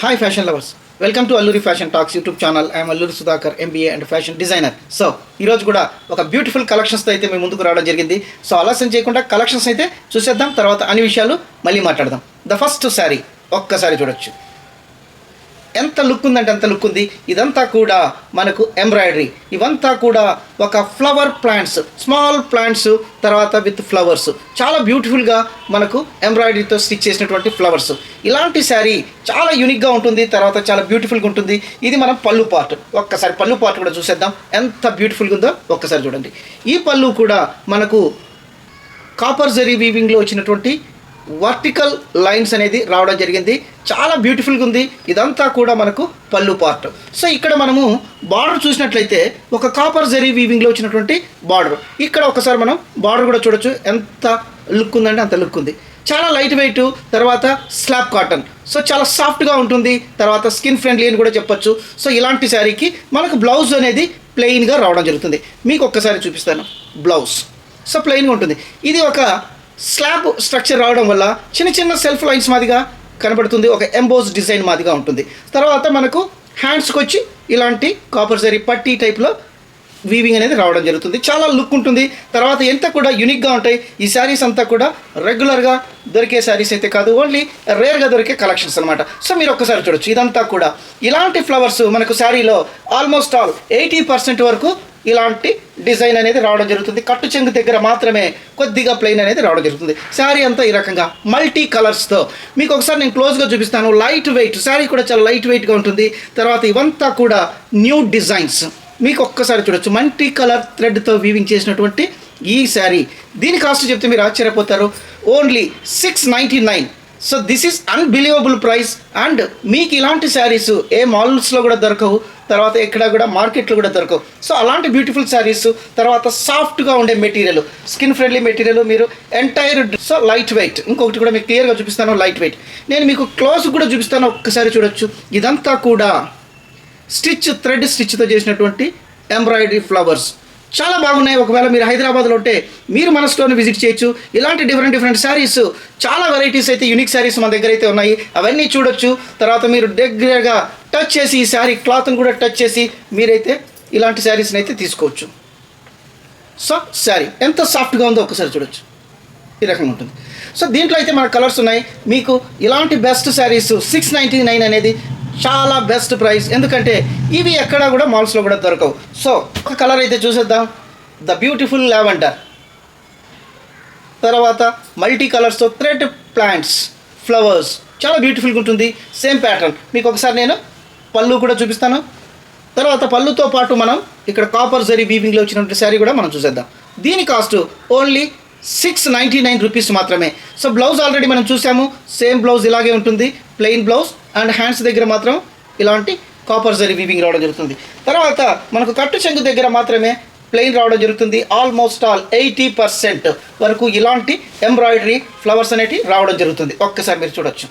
Hi fashion lovers welcome to Alluri fashion talks YouTube channel I'm Alluri Sudhakar MBA and fashion designer so ఈరోజు కూడా ఒక beautiful కలెక్షన్స్తో అయితే మేము ముందుకు రావడం జరిగింది. సో ఆలస్యం చేయకుండా కలెక్షన్స్ అయితే చూసేద్దాం. తర్వాత అన్ని విషయాలు మళ్ళీ మాట్లాడదాం. ద ఫస్ట్ శారీ ఒక్కసారి చూడొచ్చు. ఎంత లుక్ ఉందంటే అంత లుక్ ఉంది ఇదంతా కూడా మనకు ఎంబ్రాయిడరీ. ఇవంతా కూడా ఒక ఫ్లవర్ ప్లాంట్స్ స్మాల్ ప్లాంట్స్ తర్వాత విత్ ఫ్లవర్స్. చాలా బ్యూటిఫుల్గా మనకు ఎంబ్రాయిడరీతో స్టిచ్ చేసినటువంటి ఫ్లవర్స్. ఇలాంటి శారీ చాలా యూనిక్గా ఉంటుంది తర్వాత చాలా బ్యూటిఫుల్గా ఉంటుంది. ఇది మనం పళ్ళు పార్ట్. ఒక్కసారి పళ్ళు పార్ట్ కూడా చూసేద్దాం. ఎంత బ్యూటిఫుల్గా ఉందో ఒక్కసారి చూడండి. ఈ పళ్ళు కూడా మనకు కాపర్ జరీ వీవింగ్లో వచ్చినటువంటి వర్టికల్ లైన్స్ అనేది రావడం జరిగింది. చాలా బ్యూటిఫుల్గా ఉంది. ఇదంతా కూడా మనకు పళ్ళు పార్ట్. సో ఇక్కడ మనము బార్డర్ చూసినట్లయితే ఒక కాపర్ జరీ వీవింగ్లో వచ్చినటువంటి బార్డర్. ఇక్కడ ఒకసారి మనం బార్డర్ కూడా చూడొచ్చు. ఎంత లుక్ ఉందంటే అంత లుక్ ఉంది. చాలా లైట్ వెయిట్ తర్వాత స్లాబ్ కాటన్. సో చాలా సాఫ్ట్గా ఉంటుంది. తర్వాత స్కిన్ ఫ్రెండ్లీ అని కూడా చెప్పొచ్చు. సో ఇలాంటి శారీకి మనకు బ్లౌజ్ అనేది ప్లెయిన్గా రావడం జరుగుతుంది. మీకు ఒక్కసారి చూపిస్తాను. బ్లౌజ్. సో ప్లెయిన్గా ఉంటుంది. ఇది ఒక స్లాబ్ స్ట్రక్చర్ రావడం వల్ల చిన్న చిన్న సెల్ఫ్ లైన్స్ మాదిగా కనబడుతుంది. ఒక ఎంబోస్ డిజైన్ మాదిగా ఉంటుంది. తర్వాత మనకు హ్యాండ్స్కి వచ్చి ఇలాంటి కాపర్ జరీ పట్టీ టైప్లో వీవింగ్ అనేది రావడం జరుగుతుంది. చాలా లుక్ ఉంటుంది. తర్వాత ఎంత కూడా యూనిక్గా ఉంటాయి. ఈ శారీస్ అంతా కూడా రెగ్యులర్గా దొరికే శారీస్ అయితే కాదు. ఓన్లీ రేర్గా దొరికే కలెక్షన్స్ అనమాట సో మీరు ఒక్కసారి చూడొచ్చు. ఇదంతా కూడా ఇలాంటి ఫ్లవర్స్ మనకు శారీలో ఆల్మోస్ట్ ఆల్ ఎయిటీ పర్సెంట్ వరకు ఇలాంటి డిజైన్ అనేది రావడం జరుగుతుంది. కట్టు చెంగు దగ్గర మాత్రమే కొద్దిగా ప్లెయిన్ అనేది రావడం జరుగుతుంది. శారీ అంతా ఈ రకంగా మల్టీ కలర్స్తో మీకు ఒకసారి నేను క్లోజ్గా చూపిస్తాను. లైట్ వెయిట్ శారీ కూడా చాలా లైట్ వెయిట్గా ఉంటుంది. తర్వాత ఇవంతా కూడా న్యూ డిజైన్స్ మీకు ఒక్కసారి చూడొచ్చు. మల్టీ కలర్ థ్రెడ్తో వీవింగ్ చేసినటువంటి ఈ శారీ. దీని కాస్ట్ చెప్తే మీరు ఆశ్చర్యపోతారు. Only six ninety nine so this is unbelievable price and మీకు ఇలాంటి శారీస్ ఏ మాల్స్లో కూడా దొరకవు తర్వాత ఎక్కడ కూడా మార్కెట్లో కూడా దొరకవు. సో అలాంటి బ్యూటిఫుల్ శారీస్ తర్వాత సాఫ్ట్గా ఉండే మెటీరియల్ స్కిన్ ఫ్రెండ్లీ మెటీరియల్ మీరు ఎంటైర్ సో లైట్ వెయిట్ ఇంకొకటి కూడా మీకు క్లియర్గా చూపిస్తాను లైట్ వెయిట్ నేను మీకు క్లోజ్ కూడా చూపిస్తాను ఒక్కసారి చూడొచ్చు. ఇదంతా కూడా స్టిచ్ థ్రెడ్ స్టిచ్తో చేసినటువంటి ఎంబ్రాయిడరీ ఫ్లవర్స్ చాలా బాగున్నాయి. ఒకవేళ మీరు హైదరాబాద్లో ఉంటే మీరు మన స్టోర్ని విజిట్ చేయొచ్చు. ఇలాంటి డిఫరెంట్ డిఫరెంట్ శారీస్ చాలా వెరైటీస్ అయితే యూనిక్ శారీస్ మన దగ్గర అయితే ఉన్నాయి. అవన్నీ చూడొచ్చు. తర్వాత మీరు దగ్గరగా టచ్ చేసి ఈ శారీ క్లాత్ని కూడా టచ్ చేసి మీరైతే ఇలాంటి శారీస్ని అయితే తీసుకోవచ్చు. సో శారీ ఎంత సాఫ్ట్గా ఉందో ఒకసారి చూడొచ్చు. ఈ రకంగా ఉంటుంది. సో దీంట్లో అయితే మన కలర్స్ ఉన్నాయి. మీకు ఇలాంటి best saris six ninety nine అనేది చాలా బెస్ట్ ప్రైస్ ఎందుకంటే ఇవి ఎక్కడా కూడా మాల్స్లో కూడా దొరకవు. సో ఒక కలర్ అయితే చూసేద్దాం. ద బ్యూటిఫుల్ లావెండర్ తర్వాత మల్టీ కలర్స్తో థ్రెడ్ ప్లాంట్స్ ఫ్లవర్స్ చాలా బ్యూటిఫుల్గా ఉంటుంది. సేమ్ ప్యాటర్న్ మీకు ఒకసారి నేను పళ్ళు కూడా చూపిస్తాను. తర్వాత పళ్ళుతో పాటు మనం ఇక్కడ కాపర్ జరీ బీపింగ్లో వచ్చినటువంటి శారీ కూడా మనం చూసేద్దాం. దీని cost only six ninety nine rupees మాత్రమే. సో బ్లౌజ్ ఆల్రెడీ మనం చూసాము. సేమ్ బ్లౌజ్ ఇలాగే ఉంటుంది. ప్లెయిన్ బ్లౌజ్ అండ్ హ్యాండ్స్ దగ్గర మాత్రం ఇలాంటి కాపర్ జరీ వీవింగ్ రావడం జరుగుతుంది. తర్వాత మనకు కట్టు చెంగు దగ్గర మాత్రమే ప్లెయిన్ రావడం జరుగుతుంది. ఆల్మోస్ట్ ఆల్ ఎయిటీ పర్సెంట్ వరకు ఇలాంటి ఎంబ్రాయిడరీ ఫ్లవర్స్ అనేటివి రావడం జరుగుతుంది. ఒక్కసారి మీరు చూడొచ్చు.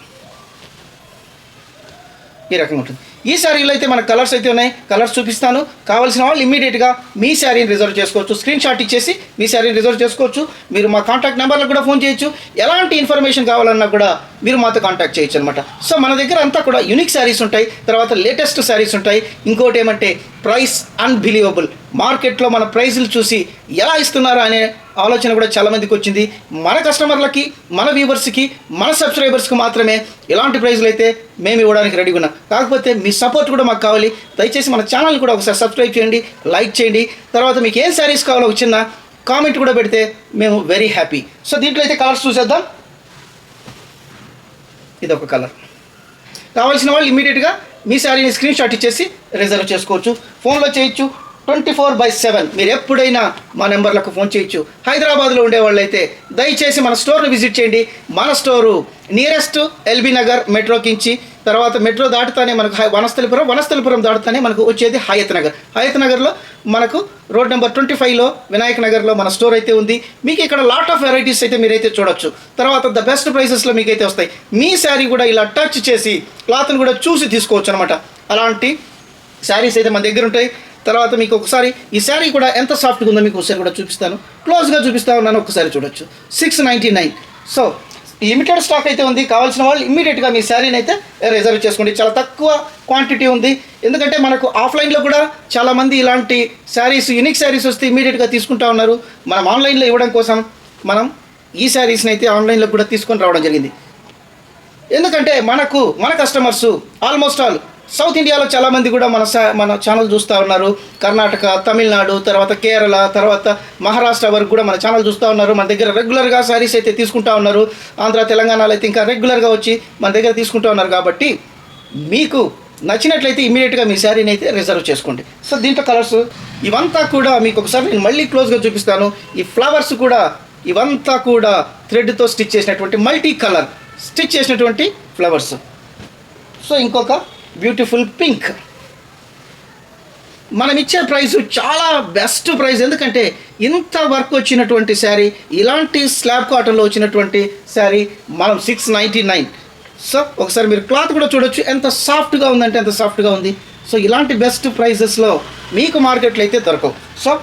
ఈ రకంగా ఉంటుంది. ఈ శారీలో అయితే మన కలర్స్ అయితే ఉన్నాయి. కలర్స్ చూపిస్తాను. కావాల్సిన వాళ్ళు ఇమీడియట్గా మీ శారీని రిజర్వ్ చేసుకోవచ్చు. స్క్రీన్ షాట్ ఇచ్చేసి మీ శారీని రిజర్వ్ చేసుకోవచ్చు. మీరు మా కాంటాక్ట్ నెంబర్లకు కూడా ఫోన్ చేయొచ్చు. ఎలాంటి ఇన్ఫర్మేషన్ కావాలన్నా కూడా మీరు మాతో కాంటాక్ట్ చేయొచ్చు అనమాట సో మన దగ్గర అంతా కూడా యూనిక్ శారీస్ ఉంటాయి. తర్వాత లేటెస్ట్ శారీస్ ఉంటాయి. ఇంకోటి ఏమంటే ప్రైస్ అన్బిలీవబుల్ మార్కెట్లో మన ప్రైజులు చూసి ఎలా ఇస్తున్నారా అనే ఆలోచన కూడా చాలామందికి వచ్చింది. మన కస్టమర్లకి మన వ్యూవర్స్కి మన సబ్స్క్రైబర్స్కి మాత్రమే ఇలాంటి ప్రైజ్లు అయితే మేము ఇవ్వడానికి రెడీగా ఉన్నాం. కాకపోతే మీ సపోర్ట్ కూడా మాకు కావాలి. దయచేసి మన ఛానల్ కూడా ఒకసారి సబ్స్క్రైబ్ చేయండి లైక్ చేయండి. తర్వాత మీకు ఏం శారీస్ కావాలో ఒక చిన్న కామెంట్ కూడా పెడితే మేము వెరీ హ్యాపీ. సో దీంట్లో అయితే కలర్స్ చూసేద్దాం. ఇది ఒక కలర్. కావాల్సిన వాళ్ళు ఇమీడియట్గా మీ శారీని స్క్రీన్ షాట్ ఇచ్చేసి రిజర్వ్ చేసుకోవచ్చు. ఫోన్లో చేయొచ్చు. Twenty four by seven. మీరు ఎప్పుడైనా మా నెంబర్లకు ఫోన్ చేయొచ్చు. హైదరాబాద్లో ఉండేవాళ్ళు అయితే దయచేసి మన స్టోర్ను విజిట్ చేయండి. మన స్టోరు నియరెస్ట్ ఎల్బీ నగర్ మెట్రోకించి తర్వాత మెట్రో దాటుతానే మనకు హై- వనస్థలిపురం వనస్థలిపురం దాటుతానే మనకు వచ్చేది హయత్ నగర్. హయత్ నగర్లో మనకు రోడ్ నెంబర్ ట్వంటీ ఫైవ్లో వినాయక నగర్లో మన స్టోర్ అయితే ఉంది. మీకు ఇక్కడ లాట్ ఆఫ్ వెరైటీస్ అయితే మీరైతే చూడొచ్చు. తర్వాత ద బెస్ట్ ప్రైసెస్లో మీకైతే వస్తాయి. మీ శారీ కూడా ఇలా టచ్ చేసి క్లాత్ని కూడా చూసి తీసుకోవచ్చు అనమాట అలాంటి శారీస్ అయితే మన దగ్గర ఉంటాయి. తర్వాత మీకు ఒకసారి ఈ శారీ కూడా ఎంత సాఫ్ట్గా ఉందో మీకు ఒకసారి కూడా చూపిస్తాను. క్లోజ్గా చూపిస్తా ఉన్నాను ఒకసారి చూడొచ్చు. Six ninety nine so limited stock అయితే ఉంది. కావాల్సిన వాళ్ళు ఇమ్మీడియట్గా మీ శారీని అయితే రిజర్వ్ చేసుకోండి. చాలా తక్కువ క్వాంటిటీ ఉంది. ఎందుకంటే మనకు ఆఫ్లైన్లో కూడా చాలామంది ఇలాంటి శారీస్ యూనిక్ శారీస్ వస్తే ఇమీడియట్గా తీసుకుంటా ఉన్నారు. మనం ఆన్లైన్లో ఇవ్వడం కోసం మనం ఈ శారీస్ని అయితే ఆన్లైన్లో కూడా తీసుకొని రావడం జరిగింది. ఎందుకంటే మనకు మన కస్టమర్స్ ఆల్మోస్ట్ ఆల్ సౌత్ ఇండియాలో చాలామంది కూడా మన సా- మన ఛానల్ చూస్తూ ఉన్నారు. కర్ణాటక తమిళనాడు తర్వాత కేరళ తర్వాత మహారాష్ట్ర వరకు కూడా మన ఛానల్ చూస్తూ ఉన్నారు. మన దగ్గర రెగ్యులర్గా శారీస్ అయితే తీసుకుంటా ఉన్నారు. ఆంధ్ర తెలంగాణలో అయితే ఇంకా రెగ్యులర్గా వచ్చి మన దగ్గర తీసుకుంటూ ఉన్నారు కాబట్టి మీకు నచ్చినట్లయితే ఇమీడియట్గా మీ శారీని అయితే రిజర్వ్ చేసుకోండి. సో దీంట్లో కలర్స్ ఇవంతా కూడా మీకు ఒకసారి నేను మళ్ళీ క్లోజ్గా చూపిస్తాను. ఈ ఫ్లవర్స్ కూడా ఇవంతా కూడా థ్రెడ్తో స్టిచ్ చేసినటువంటి మల్టీ కలర్ స్టిచ్ చేసినటువంటి ఫ్లవర్స్ సో ఇంకొక బ్యూటిఫుల్ పింక్. మనం ఇచ్చే ప్రైస్ చాలా బెస్ట్ ప్రైస్ ఎందుకంటే ఇంత వర్క్ వచ్చినటువంటి శారీ ఇలాంటి స్లాబ్ కాటన్లో వచ్చినటువంటి శారీ మనం సిక్స్ నైంటీ నైన్. సో ఒకసారి మీరు క్లాత్ కూడా చూడొచ్చు. ఎంత సాఫ్ట్గా ఉందంటే ఎంత సాఫ్ట్గా ఉంది. సో ఇలాంటి బెస్ట్ ప్రైజెస్లో మీకు మార్కెట్లో అయితే దొరకవు. సో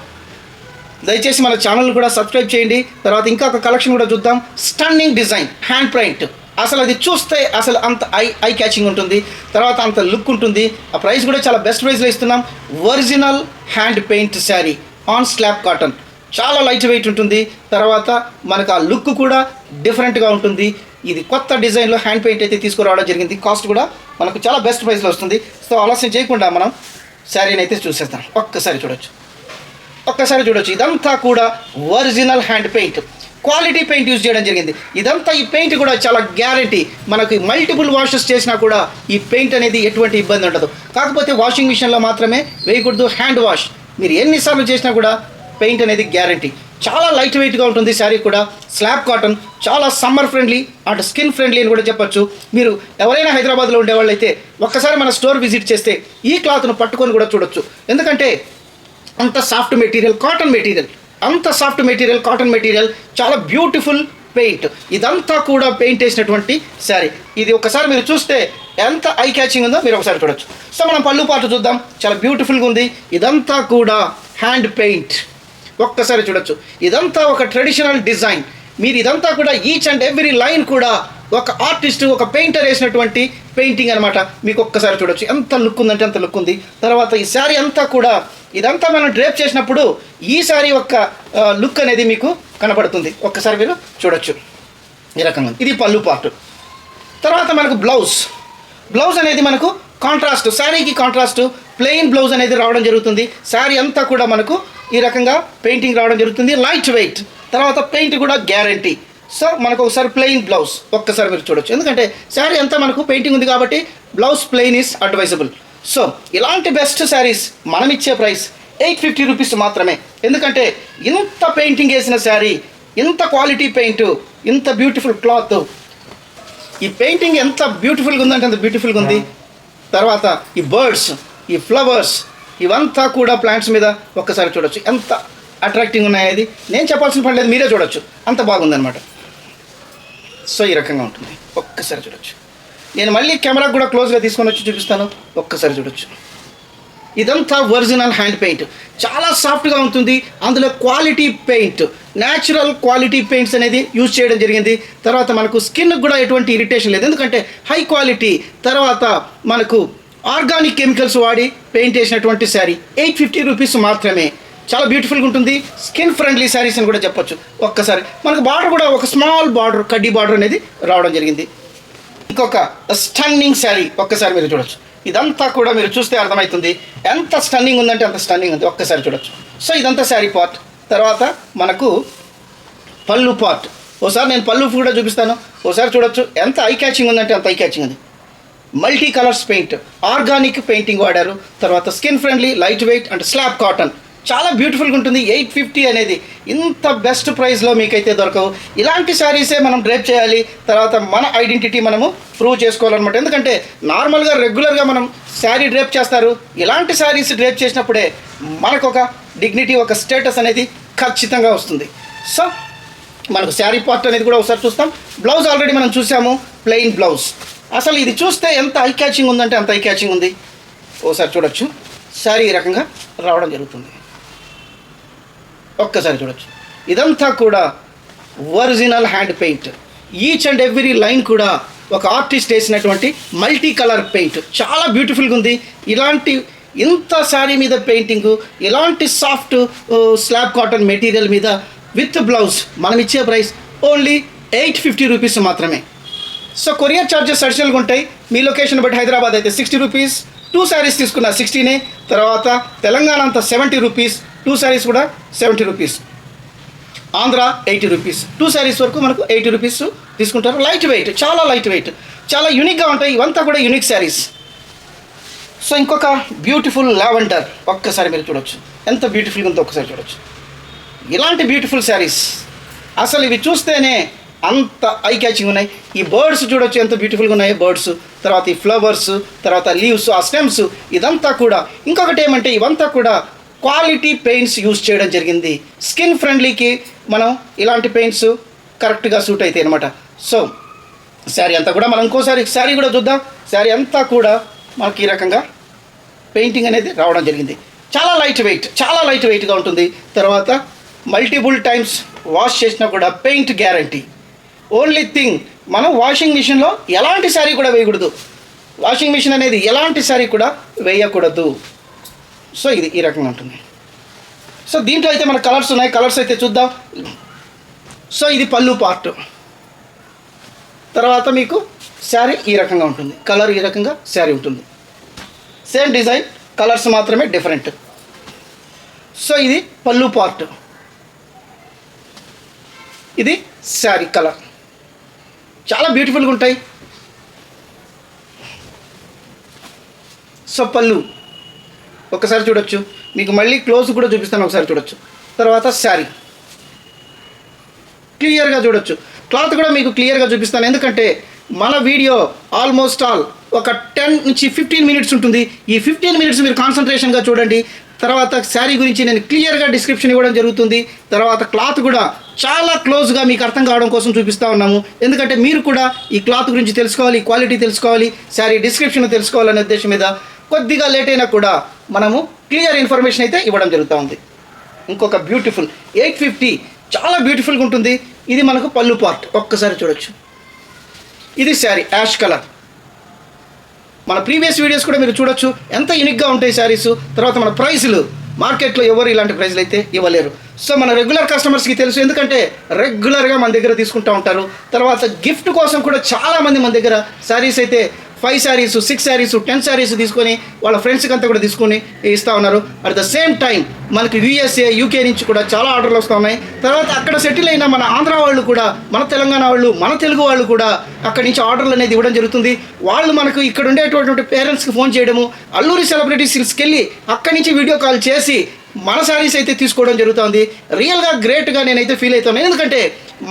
దయచేసి మన ఛానల్ కూడా సబ్స్క్రైబ్ చేయండి. తర్వాత ఇంకా ఒక కలెక్షన్ కూడా చూద్దాం. Stunning design hand print. అసలు అది చూస్తే అసలు అంత ఐ ఐ క్యాచింగ్ ఉంటుంది. తర్వాత అంత లుక్ ఉంటుంది. ఆ ప్రైస్ కూడా చాలా బెస్ట్ ప్రైస్లో ఇస్తున్నాం. Original hand paint sari on slab cotton చాలా లైట్ వెయిట్ ఉంటుంది. తర్వాత మనకు ఆ లుక్ కూడా డిఫరెంట్గా ఉంటుంది. ఇది కొత్త డిజైన్లో హ్యాండ్ పెయింట్ అయితే తీసుకురావడం జరిగింది. కాస్ట్ కూడా మనకు చాలా బెస్ట్ ప్రైస్లో వస్తుంది. సో ఆలస్యం చేయకుండా మనం శారీని అయితే చూసేస్తాం ఒక్కసారి చూడొచ్చు. ఒక్కసారి చూడొచ్చు. ఇదంతా కూడా original hand paint quality paint use చేయడం జరిగింది. ఇదంతా ఈ పెయింట్ కూడా చాలా గ్యారంటీ. మనకి మల్టిపుల్ వాషెస్ చేసినా కూడా ఈ పెయింట్ అనేది ఎటువంటి ఇబ్బంది ఉండదు. కాకపోతే వాషింగ్ మిషన్లో మాత్రమే వేయకూడదు హ్యాండ్ వాష్. మీరు ఎన్నిసార్లు చేసినా కూడా పెయింట్ అనేది గ్యారంటీ. చాలా లైట్ వెయిట్గా ఉంటుంది శారీ కూడా. Slab cotton. చాలా సమ్మర్ ఫ్రెండ్లీ అటు స్కిన్ ఫ్రెండ్లీ అని కూడా చెప్పొచ్చు. మీరు ఎవరైనా హైదరాబాద్లో ఉండేవాళ్ళు అయితే ఒక్కసారి మన స్టోర్ విజిట్ చేస్తే ఈ క్లాత్ను పట్టుకొని కూడా చూడొచ్చు. ఎందుకంటే అంత సాఫ్ట్ మెటీరియల్ కాటన్ మెటీరియల్. అంత సాఫ్ట్ మెటీరియల్ కాటన్ మెటీరియల్ చాలా బ్యూటిఫుల్ పెయింట్. ఇదంతా కూడా పెయింట్ వేసినటువంటి శారీ. ఇది ఒకసారి మీరు చూస్తే ఎంత ఐ క్యాచింగ్ ఉందో మీరు ఒకసారి చూడొచ్చు. సో మనం పళ్ళు పాటు చూద్దాం. చాలా బ్యూటిఫుల్గా ఉంది. ఇదంతా కూడా హ్యాండ్ పెయింట్. ఒక్కసారి చూడొచ్చు. ఇదంతా ఒక ట్రెడిషనల్ డిజైన్. మీరు ఇదంతా కూడా ఈచ్ అండ్ ఎవ్రీ లైన్ కూడా ఒక ఆర్టిస్ట్ ఒక పెయింటర్ వేసినటువంటి పెయింటింగ్ అనమాట మీకు ఒక్కసారి చూడొచ్చు. ఎంత లుక్ ఉందంటే అంత లుక్ ఉంది. తర్వాత ఈ శారీ అంతా కూడా ఇదంతా మనం డ్రేప్ చేసినప్పుడు ఈ శారీ యొక్క లుక్ అనేది మీకు కనబడుతుంది ఒక్కసారి మీరు చూడొచ్చు. ఈ రకంగా ఇది పళ్ళు పార్ట్ తర్వాత మనకు బ్లౌజ్ బ్లౌజ్ అనేది మనకు కాంట్రాస్ట్ శారీకి కాంట్రాస్ట్ ప్లెయిన్ బ్లౌజ్ అనేది రావడం జరుగుతుంది. శారీ అంతా కూడా మనకు ఈ రకంగా పెయింటింగ్ రావడం జరుగుతుంది. లైట్ వెయిట్ తర్వాత పెయింట్ కూడా గ్యారంటీ సో మనకు ఒకసారి ప్లెయిన్ బ్లౌజ్ ఒక్కసారి మీరు చూడొచ్చు. ఎందుకంటే శారీ అంతా మనకు పెయింటింగ్ ఉంది కాబట్టి blouse plain is advisable so ఇలాంటి బెస్ట్ శారీస్ మనం ఇచ్చే ప్రైస్ ఎయిట్ ఫిఫ్టీ రూపీస్ మాత్రమే. ఎందుకంటే ఇంత పెయింటింగ్ వేసిన శారీ ఇంత క్వాలిటీ పెయింట్ ఇంత బ్యూటిఫుల్ క్లాత్ ఈ పెయింటింగ్ ఎంత బ్యూటిఫుల్గా ఉందంటే అంత బ్యూటిఫుల్గా ఉంది. తర్వాత ఈ బర్డ్స్ ఈ ఫ్లవర్స్ ఇవంతా కూడా ప్లాంట్స్ మీద ఒక్కసారి చూడొచ్చు. ఎంత అట్రాక్టింగ్ ఉన్నాయి అది నేను చెప్పాల్సిన పని లేదు మీరే చూడొచ్చు. అంత బాగుందన్నమాట. సో ఈ రకంగా ఉంటుంది. ఒక్కసారి చూడొచ్చు. నేను మళ్ళీ కెమెరా కూడా క్లోజ్గా తీసుకొని వచ్చి చూపిస్తాను. ఒక్కసారి చూడొచ్చు. ఇదంతా ఒరిజినల్ హ్యాండ్ పెయింట్. చాలా సాఫ్ట్గా ఉంటుంది. అందులో quality paint. Natural quality paints అనేది యూజ్ చేయడం జరిగింది. తర్వాత మనకు స్కిన్ కూడా ఎటువంటి ఇరిటేషన్ లేదు. ఎందుకంటే హై క్వాలిటీ. తర్వాత మనకు ఆర్గానిక్ కెమికల్స్ వాడి పెయింట్ వేసినటువంటి శారీ. ఎయిట్ ఫిఫ్టీ రూపీస్ మాత్రమే. చాలా బ్యూటిఫుల్గా ఉంటుంది. స్కిన్ ఫ్రెండ్లీ శారీస్ అని కూడా చెప్పొచ్చు. ఒక్కసారి. మనకు బార్డర్ కూడా ఒక స్మాల్ బార్డర్ కడ్డీ బార్డర్ అనేది రావడం జరిగింది. ఇంకొక స్టన్నింగ్ శారీ ఒక్కసారి మీరు చూడొచ్చు. ఇదంతా కూడా మీరు చూస్తే అర్థమవుతుంది. ఎంత స్టన్నింగ్ ఉందంటే అంత స్టన్నింగ్ ఉంది. ఒక్కసారి చూడొచ్చు. సో ఇదంతా శారీ పార్ట్ తర్వాత మనకు పళ్ళు పార్ట్ ఓసారి నేను పళ్ళు కూడా చూపిస్తాను. ఓసారి చూడొచ్చు. ఎంత ఐ క్యాచింగ్ ఉందంటే అంత ఐ క్యాచింగ్ ఉంది. Multi colours paint organic painting వాడారు. తర్వాత skin friendly light weight and slab cotton చాలా బ్యూటిఫుల్గా ఉంటుంది. ఎయిట్ ఫిఫ్టీ అనేది ఇంత బెస్ట్ ప్రైస్లో మీకైతే దొరకవు. ఇలాంటి శారీసే మనం డ్రేప్ చేయాలి. తర్వాత మన ఐడెంటిటీ మనము ప్రూవ్ చేసుకోవాలన్నమాట. ఎందుకంటే నార్మల్గా రెగ్యులర్గా మనం శారీ డ్రేప్ చేస్తారు. ఇలాంటి శారీస్ డ్రేప్ చేసినప్పుడే మనకు ఒక డిగ్నిటీ ఒక స్టేటస్ అనేది ఖచ్చితంగా వస్తుంది. సో మనకు శారీ పార్ట్ అనేది కూడా ఒకసారి చూస్తాం. బ్లౌజ్ ఆల్రెడీ మనం చూసాము. ప్లెయిన్ బ్లౌజ్ అసలు ఇది చూస్తే ఎంత ఐ క్యాచింగ్ ఉందంటే అంత ఐ క్యాచింగ్ ఉంది. ఓసారి చూడొచ్చు. శారీ ఈ రకంగా రావడం జరుగుతుంది. ఒక్కసారి చూడొచ్చు. ఇదంతా కూడా original hand paint. Each and every line కూడా ఒక ఆర్టిస్ట్ వేసినటువంటి మల్టీ కలర్ పెయింట్. చాలా బ్యూటిఫుల్గా ఉంది. ఇలాంటి ఇంత శారీ మీద పెయింటింగ్ ఇలాంటి సాఫ్ట్ స్లాబ్ కాటన్ మెటీరియల్ మీద విత్ బ్లౌజ్ మనం ఇచ్చే price only eight fifty rupees మాత్రమే. సో కొరియర్ ఛార్జెస్ అడిషనల్గా ఉంటాయి. మీ లొకేషన్ బట్టి హైదరాబాద్ అయితే సిక్స్టీ రూపీస్. టూ శారీస్ తీసుకున్న సిక్స్టీనే. తర్వాత తెలంగాణ అంతా సెవెంటీ రూపీస్. టూ శారీస్ కూడా seventy rupees Andhra eighty rupees two saris వరకు మనకు ఎయిటీ రూపీస్ తీసుకుంటారు. లైట్ వెయిట్ చాలా లైట్ వెయిట్ చాలా యూనిక్గా ఉంటాయి. ఇవంతా కూడా యూనిక్ శారీస్ సో ఇంకొక బ్యూటిఫుల్ లావెండర్ ఒక్కసారి మీరు చూడొచ్చు. ఎంత బ్యూటిఫుల్గా ఉందో ఒక్కసారి చూడొచ్చు. ఇలాంటి బ్యూటిఫుల్ శారీస్ అసలు ఇవి చూస్తేనే అంత ఐ క్యాచింగ్ ఉన్నాయి. ఈ బర్డ్స్ చూడొచ్చు ఎంత బ్యూటిఫుల్గా ఉన్నాయి బర్డ్స్ తర్వాత ఈ ఫ్లవర్స్ తర్వాత లీవ్స్ ఆ స్టెమ్స్ ఇదంతా కూడా. ఇంకొకటి ఏమంటే ఇవంతా కూడా క్వాలిటీ పెయింట్స్ యూస్ చేయడం జరిగింది. స్కిన్ ఫ్రెండ్లీకి మనం ఇలాంటి పెయింట్స్ కరెక్ట్గా సూట్ అవుతాయి అనమాట సో శారీ అంతా కూడా మనం ఇంకోసారి శారీ కూడా చూద్దాం. శారీ అంతా కూడా మనకి ఈ రకంగా పెయింటింగ్ అనేది రావడం జరిగింది. చాలా లైట్ వెయిట్ చాలా లైట్ వెయిట్గా ఉంటుంది. తర్వాత మల్టిపుల్ టైమ్స్ వాష్ చేసినా కూడా పెయింట్ గ్యారంటీ. ఓన్లీ థింగ్ మనం వాషింగ్ మిషన్లో ఎలాంటి శారీ కూడా వేయకూడదు. వాషింగ్ మిషన్ అనేది ఎలాంటి శారీ కూడా వేయకూడదు. సో ఇది ఈ రకంగా ఉంటుంది. సో దీంట్లో అయితే మన కలర్స్ ఉన్నాయి. కలర్స్ అయితే చూద్దాం. సో ఇది పళ్ళు పార్ట్ తర్వాత మీకు శారీ ఈ రకంగా ఉంటుంది. కలర్ ఈ రకంగా శారీ ఉంటుంది. సేమ్ డిజైన్ కలర్స్ మాత్రమే డిఫరెంట్ సో ఇది పళ్ళు పార్ట్ ఇది శారీ కలర్ చాలా బ్యూటిఫుల్గా ఉంటాయి. సో పళ్ళు. ఒకసారి చూడొచ్చు. మీకు మళ్ళీ క్లోజ్ కూడా చూపిస్తాను ఒకసారి చూడొచ్చు. తర్వాత శారీ. క్లియర్గా చూడొచ్చు. క్లాత్ కూడా మీకు క్లియర్గా చూపిస్తాను. ఎందుకంటే మన వీడియో ఆల్మోస్ట్ ఆల్ ఒక టెన్ నుంచి ఫిఫ్టీన్ మినిట్స్ ఉంటుంది. ఈ ఫిఫ్టీన్ మినిట్స్ మీరు కాన్సన్ట్రేషన్గా చూడండి. తర్వాత శారీ గురించి నేను క్లియర్గా డిస్క్రిప్షన్ ఇవ్వడం జరుగుతుంది. తర్వాత క్లాత్ కూడా చాలా క్లోజ్గా మీకు అర్థం కావడం కోసం చూపిస్తూ ఉన్నాము. ఎందుకంటే మీరు కూడా ఈ క్లాత్ గురించి తెలుసుకోవాలి క్వాలిటీ తెలుసుకోవాలి శారీ డిస్క్రిప్షన్ తెలుసుకోవాలనే ఉద్దేశం మీద కొద్దిగా లేట్ అయినా కూడా మనము క్లియర్ ఇన్ఫర్మేషన్ అయితే ఇవ్వడం జరుగుతూ ఉంది ఇంకొక బ్యూటిఫుల్ ఎయిట్ ఫిఫ్టీ చాలా బ్యూటిఫుల్గా ఉంటుంది. ఇది మనకు పళ్ళు పార్ట్. ఒక్కసారి చూడొచ్చు. ఇది శారీ యాష్ కలర్. మన ప్రీవియస్ వీడియోస్ కూడా మీరు చూడొచ్చు. ఎంత యూనిక్గా ఉంటాయి శారీస్. తర్వాత మన ప్రైస్లు. మార్కెట్లో ఎవరు ఇలాంటి ప్రైస్లు అయితే ఇవ్వలేరు. సో మన రెగ్యులర్ కస్టమర్స్కి తెలుసు. ఎందుకంటే రెగ్యులర్గా మన దగ్గర తీసుకుంటూ ఉంటారు. తర్వాత గిఫ్ట్ కోసం కూడా చాలామంది మన దగ్గర శారీస్ అయితే five saris six saris ten saris తీసుకొని వాళ్ళ ఫ్రెండ్స్కి అంతా కూడా తీసుకొని ఇస్తూ ఉన్నారు. అట్ ద సేమ్ టైం మనకి యూఎస్ఏ యూకే నుంచి కూడా చాలా ఆర్డర్లు వస్తూ ఉన్నాయి. తర్వాత అక్కడ సెటిల్ అయిన మన ఆంధ్ర వాళ్ళు కూడా మన తెలంగాణ వాళ్ళు మన తెలుగు వాళ్ళు కూడా అక్కడి నుంచి ఆర్డర్లు అనేది ఇవ్వడం జరుగుతుంది. వాళ్ళు మనకు ఇక్కడ ఉండేటటువంటి పేరెంట్స్కి ఫోన్ చేయడము అల్లూరి సెలబ్రిటీస్కి వెళ్ళి అక్కడి నుంచి వీడియో కాల్ చేసి మన శారీస్ అయితే తీసుకోవడం జరుగుతుంది. రియల్గా గ్రేట్గా నేనైతే ఫీల్ అవుతాను ఎందుకంటే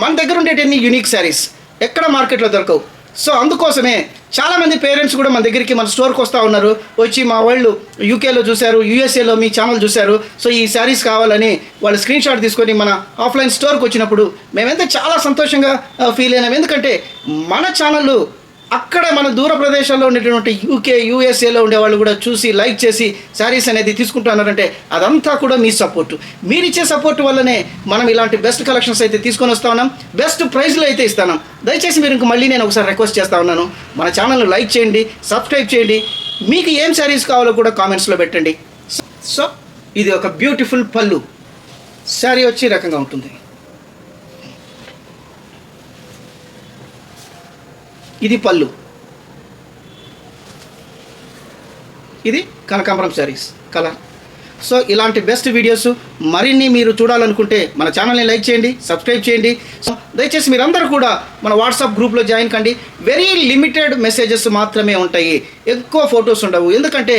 మన దగ్గర ఉండేటన్ని యూనిక్ శారీస్ ఎక్కడ మార్కెట్లో దొరకవు. సో అందుకోసమే చాలామంది పేరెంట్స్ కూడా మన దగ్గరికి మన స్టోర్కి వస్తూ ఉన్నారు. వచ్చి మా వాళ్ళు యూకేలో చూశారు యూఎస్ఏలో మీ ఛానల్ చూశారు. సో ఈ శారీస్ కావాలని వాళ్ళు స్క్రీన్ షాట్ తీసుకొని మన ఆఫ్లైన్ స్టోర్కి వచ్చినప్పుడు మేమైతే చాలా సంతోషంగా ఫీల్ అయినాం. ఎందుకంటే మన ఛానల్ అక్కడ మన దూర ప్రదేశాల్లో ఉండేటువంటి యూకే యూఎస్ఏలో ఉండే వాళ్ళు కూడా చూసి లైక్ చేసి శారీస్ అనేది తీసుకుంటున్నారంటే అదంతా కూడా మీ సపోర్టు. మీరు ఇచ్చే సపోర్ట్ వల్లనే మనం ఇలాంటి బెస్ట్ కలెక్షన్స్ అయితే తీసుకొని వస్తా ఉన్నాం. బెస్ట్ ప్రైస్లో అయితే ఇస్తాను దయచేసి మీరు ఇంక మళ్ళీ నేను ఒకసారి రిక్వెస్ట్ చేస్తా ఉన్నాను. మన ఛానల్ను లైక్ చేయండి సబ్స్క్రైబ్ చేయండి. మీకు ఏం శారీస్ కావాలో కూడా కామెంట్స్లో పెట్టండి. సో ఇది ఒక బ్యూటిఫుల్ పళ్ళు. శారీ వచ్చి రకంగా ఉంటుంది. ఇది పళ్ళు. ఇది కనకాంబరం శారీస్. కలర్ సో ఇలాంటి బెస్ట్ వీడియోస్ మరిన్ని మీరు చూడాలనుకుంటే మన ఛానల్ని లైక్ చేయండి సబ్స్క్రైబ్ చేయండి. సో దయచేసి మీరందరూ కూడా మన వాట్సాప్ గ్రూప్లో జాయిన్ కండి. వెరీ లిమిటెడ్ మెసేజెస్ మాత్రమే ఉంటాయి. ఎక్కువ ఫొటోస్ ఉండవు. ఎందుకంటే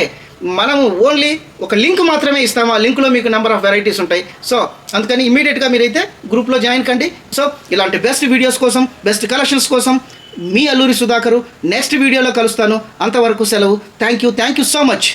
మనము ఓన్లీ ఒక లింక్ మాత్రమే ఇస్తాము ఆ లింక్లో మీకు నెంబర్ ఆఫ్ వెరైటీస్ ఉంటాయి. సో అందుకని ఇమీడియట్గా మీరైతే గ్రూప్లో జాయిన్ కండి. సో ఇలాంటి బెస్ట్ వీడియోస్ కోసం బెస్ట్ కలెక్షన్స్ కోసం మీ అల్లూరి సుధాకరు నెక్స్ట్ వీడియోలో కలుస్తాను. అంతవరకు సెలవు. Thank you thank you so much